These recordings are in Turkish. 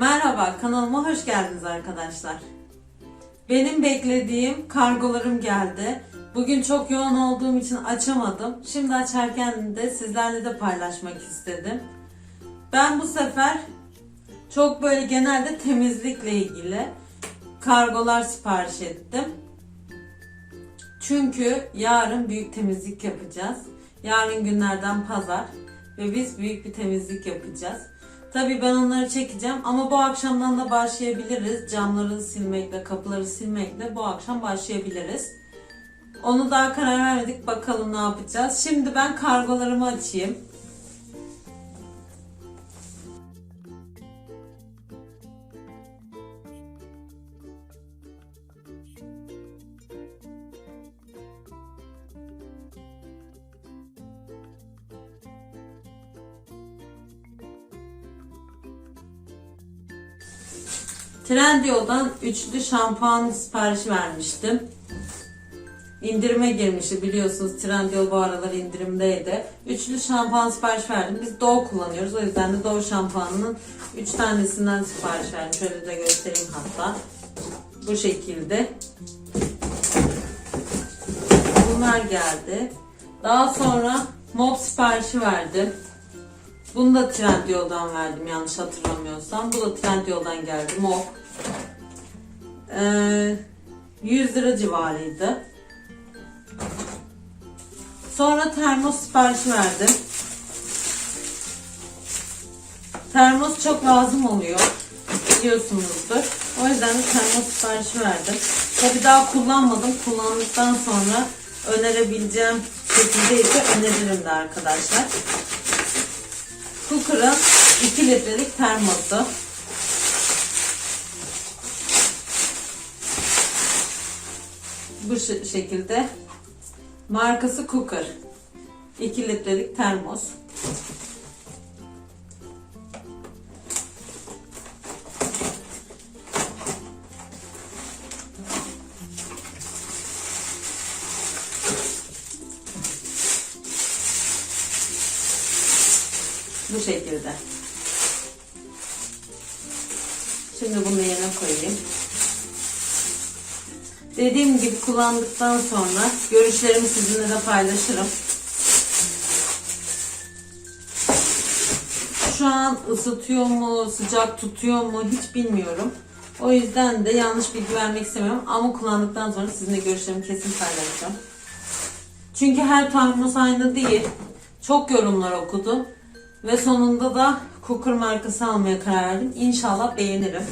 Merhaba, kanalıma hoş geldiniz arkadaşlar. Benim beklediğim kargolarım geldi. Bugün çok yoğun olduğum için açamadım. Şimdi açarken de sizlerle de paylaşmak istedim. Ben bu sefer çok böyle genelde temizlikle ilgili kargolar sipariş ettim. Çünkü yarın büyük temizlik yapacağız. Yarın günlerden pazar ve biz büyük bir temizlik yapacağız. Tabii ben onları çekeceğim ama bu akşamdan da başlayabiliriz. Camları silmekle, kapıları silmekle bu akşam başlayabiliriz. Onu daha karar vermedik. Bakalım ne yapacağız. Şimdi ben kargolarımı açayım. Trendyol'dan üçlü şampuan siparişi vermiştim. İndirime girmişti biliyorsunuz Trendyol bu aralar indirimdeydi. Üçlü şampuan sipariş verdim. Biz Doğu kullanıyoruz o yüzden de Doğu şampuanının üç tanesinden sipariş verdim. Şöyle de göstereyim hatta. Bu şekilde. Bunlar geldi. Daha sonra mop siparişi verdim. Bunu da Trendyol'dan verdim yanlış hatırlamıyorsam. Bu da Trendyol'dan geldi. Mop. Ee, 100 lira civarıydı. Sonra termos siparişi verdim. Termos çok lazım oluyor. Biliyorsunuzdur. O yüzden de termos siparişi verdim. Tabii daha kullanmadım. Kullandıktan sonra önerebileceğim şekilde ise öneririm de arkadaşlar. Cooker'ın 2 litrelik termosu. Bu şekilde. Markası Cooker. 2 litrelik termos. Bu şekilde. Şimdi bunu yerine koyayım. Dediğim gibi kullandıktan sonra görüşlerimi sizinle de paylaşırım. Şu an ısıtıyor mu, sıcak tutuyor mu hiç bilmiyorum. O yüzden de yanlış bilgi vermek istemiyorum ama kullandıktan sonra sizinle görüşlerimi kesin paylaşacağım. Çünkü her termos aynı değil. Çok yorumlar okudum. Ve sonunda da Cooker markası almaya karar verdim. İnşallah beğenirim.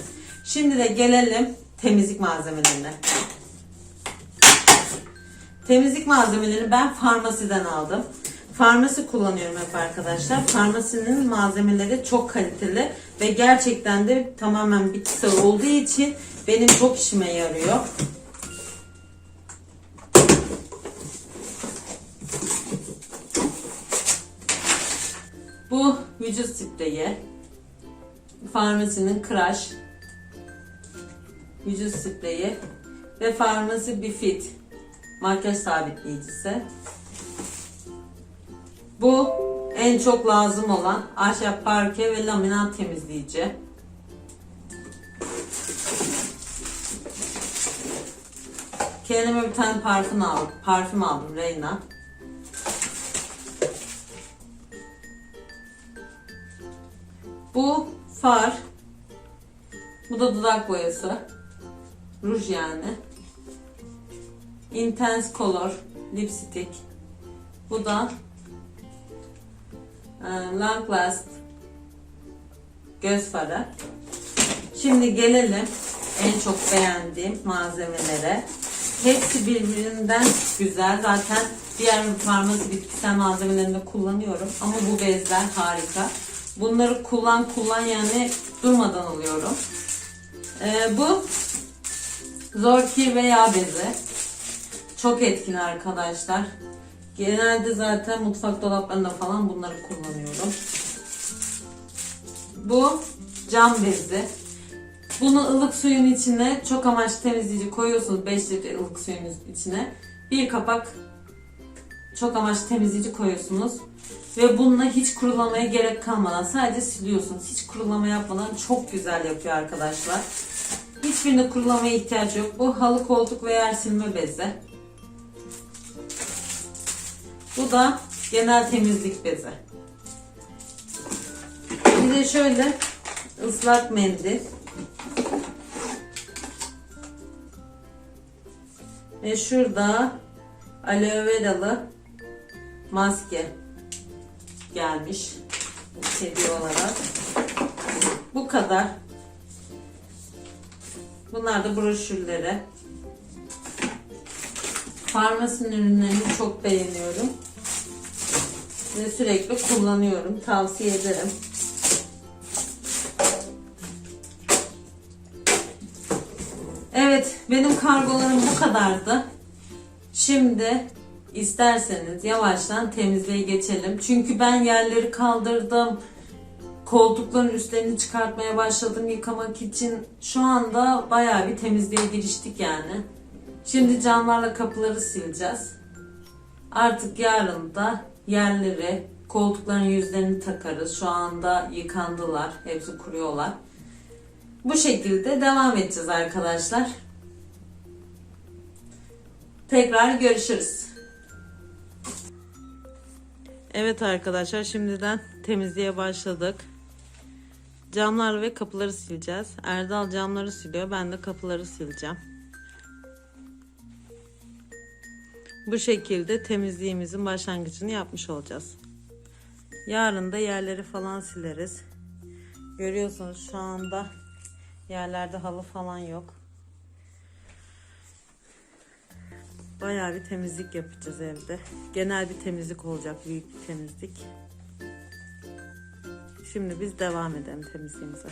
Şimdi de gelelim temizlik malzemelerine. Temizlik malzemelerini ben farmasiden aldım. Farmasi kullanıyorum hep arkadaşlar. Farmasinin malzemeleri çok kaliteli ve gerçekten de tamamen bitkisel olduğu için benim çok işime yarıyor. Bu vücut spreyi. Farmasinin Crush vücut spreyi ve Farmasi Bifit makyaj sabitleyicisi. Bu en çok lazım olan ahşap parke ve laminat temizleyici. Kendime bir tane parfüm aldım. Parfüm aldım Reyna. Far. Bu da dudak boyası. Ruj yani. Intense Color Lipstick. Bu da e, Long Last göz farı. Şimdi gelelim en çok beğendiğim malzemelere. Hepsi birbirinden güzel. Zaten diğer farmasi bitkisel malzemelerini de kullanıyorum. Ama bu bezler harika. Bunları kullan kullan yani durmadan alıyorum. Ee, bu Zorki ve yağ bezi. Çok etkili arkadaşlar. Genelde zaten mutfak dolaplarında falan bunları kullanıyorum. Bu cam bezi. Bunu ılık suyun içine çok amaçlı temizleyici koyuyorsunuz 5 litre ılık suyun içine. Bir kapak çok amaçlı temizleyici koyuyorsunuz. Ve bununla hiç kurulamaya gerek kalmadan sadece siliyorsunuz. Hiç kurulama yapmadan çok güzel yapıyor arkadaşlar. Hiçbirinde kurulamaya ihtiyaç yok. Bu halı koltuk ve yer silme bezi. Bu da genel temizlik bezi. Bir de şöyle ıslak mendil. Ve şurada aloe veralı maske gelmiş hediye olarak. Bu kadar. Bunlar da broşürleri. Farmasinin ürünlerini çok beğeniyorum. Ve sürekli kullanıyorum. Tavsiye ederim. Evet, benim kargolarım bu kadardı. Şimdi isterseniz yavaştan temizliğe geçelim. Çünkü ben yerleri kaldırdım. Koltukların üstlerini çıkartmaya başladım yıkamak için. Şu anda bayağı bir temizliğe giriştik yani. Şimdi camlarla kapıları sileceğiz. Artık yarın da yerleri, koltukların yüzlerini takarız. Şu anda yıkandılar. Hepsi kuruyorlar. Bu şekilde devam edeceğiz arkadaşlar. Tekrar görüşürüz. Evet arkadaşlar şimdiden temizliğe başladık. Camlar ve kapıları sileceğiz. Erdal camları siliyor. Ben de kapıları sileceğim. Bu şekilde temizliğimizin başlangıcını yapmış olacağız. Yarın da yerleri falan sileriz. Görüyorsunuz şu anda yerlerde halı falan yok. Bayağı bir temizlik yapacağız evde. Genel bir temizlik olacak, büyük bir temizlik. Şimdi biz devam edelim temizliğimize.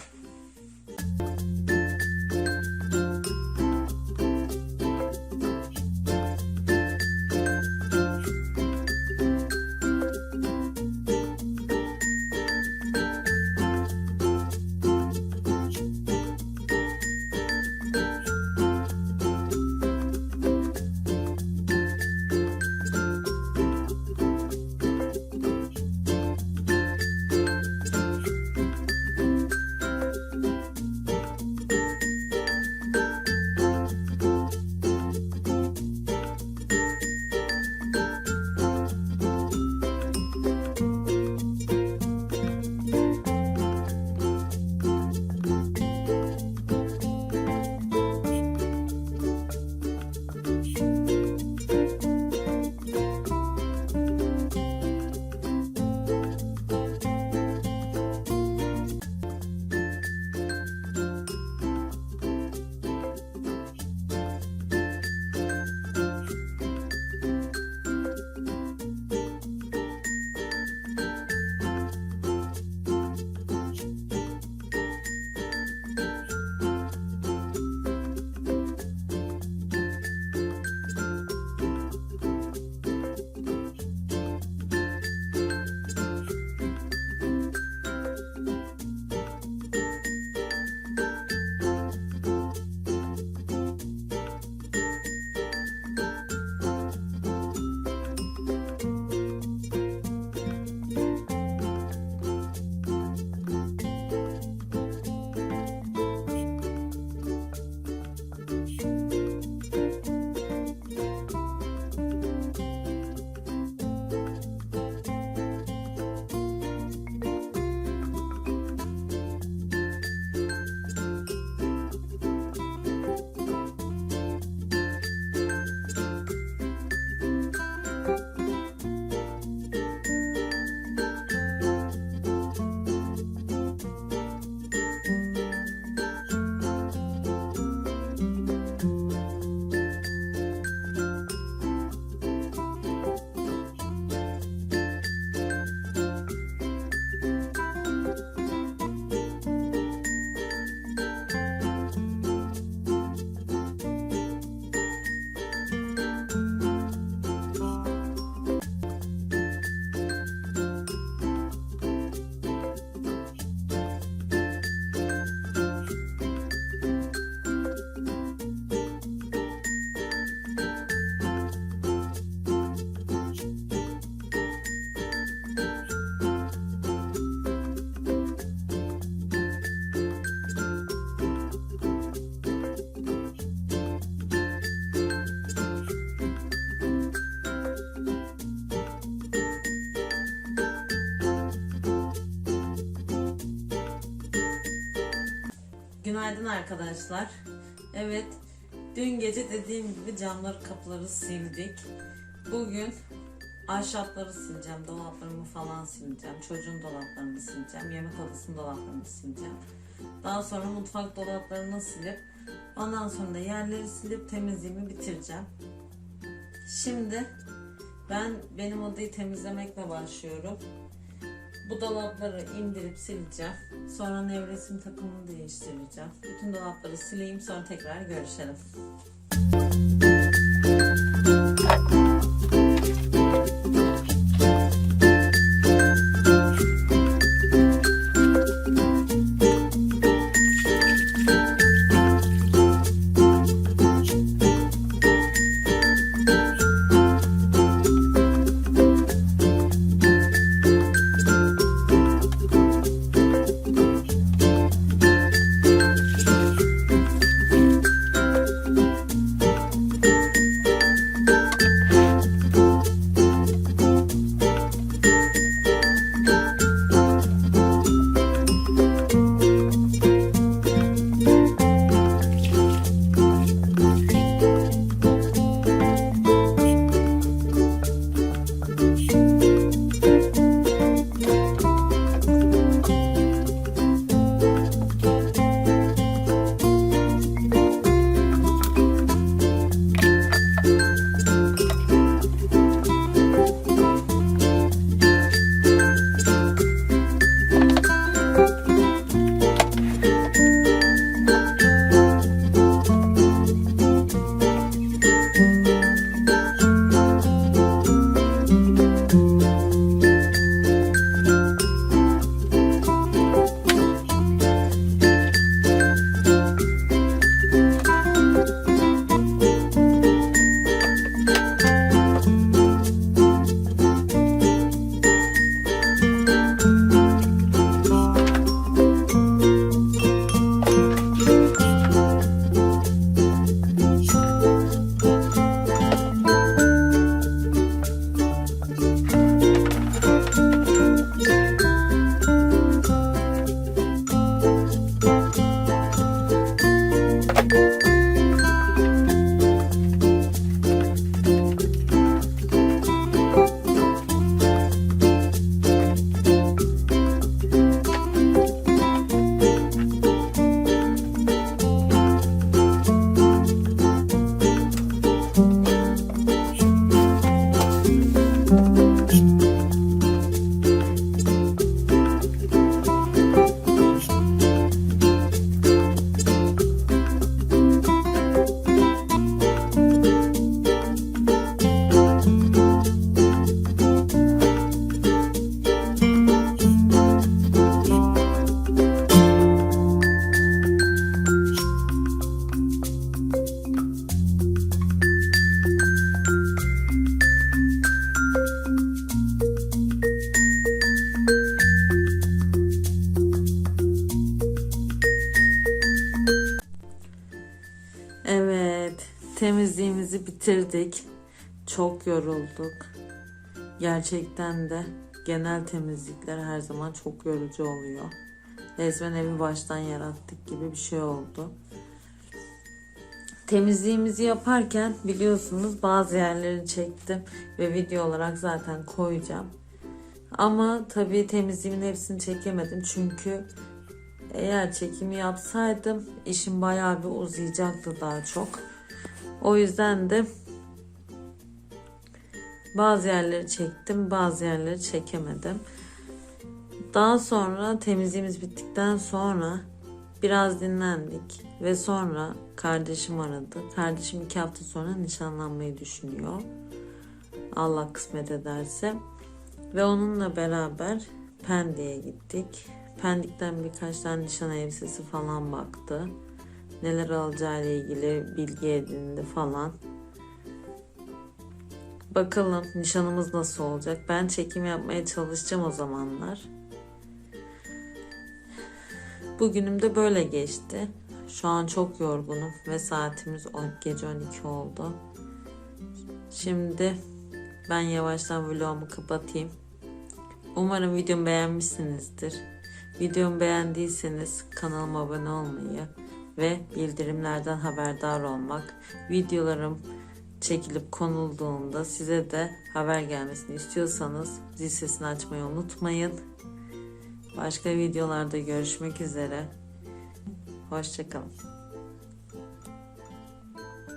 Günaydın arkadaşlar. Evet, dün gece dediğim gibi camları kapıları sildik. Bugün ahşapları sileceğim, dolaplarımı falan sileceğim, çocuğun dolaplarını sileceğim, yemek odasının dolaplarını sileceğim. Daha sonra mutfak dolaplarını silip ondan sonra da yerleri silip temizliğimi bitireceğim. Şimdi ben benim odayı temizlemekle başlıyorum. Bu dolapları indirip sileceğim. Sonra nevresim takımını değiştireceğim. Bütün dolapları sileyim sonra tekrar görüşelim. Evet, bitirdik. Çok yorulduk. Gerçekten de genel temizlikler her zaman çok yorucu oluyor. Resmen evi baştan yarattık gibi bir şey oldu. Temizliğimizi yaparken biliyorsunuz bazı yerleri çektim ve video olarak zaten koyacağım. Ama tabii temizliğimin hepsini çekemedim çünkü eğer çekimi yapsaydım işim bayağı bir uzayacaktı daha çok. O yüzden de bazı yerleri çektim, bazı yerleri çekemedim. Daha sonra temizliğimiz bittikten sonra biraz dinlendik ve sonra kardeşim aradı. Kardeşim iki hafta sonra nişanlanmayı düşünüyor. Allah kısmet ederse. Ve onunla beraber Pendik'e gittik. Pendik'ten birkaç tane nişan elbisesi falan baktı. Neler alacağı ile ilgili bilgi edindi falan. Bakalım nişanımız nasıl olacak. Ben çekim yapmaya çalışacağım o zamanlar. Bugünüm de böyle geçti. Şu an çok yorgunum ve saatimiz gece 12 oldu. Şimdi ben yavaştan vlogumu kapatayım. Umarım videomu beğenmişsinizdir. Videomu beğendiyseniz kanalıma abone olmayı, ve bildirimlerden haberdar olmak. Videolarım çekilip konulduğunda size de haber gelmesini istiyorsanız zil sesini açmayı unutmayın. Başka videolarda görüşmek üzere. Hoşçakalın.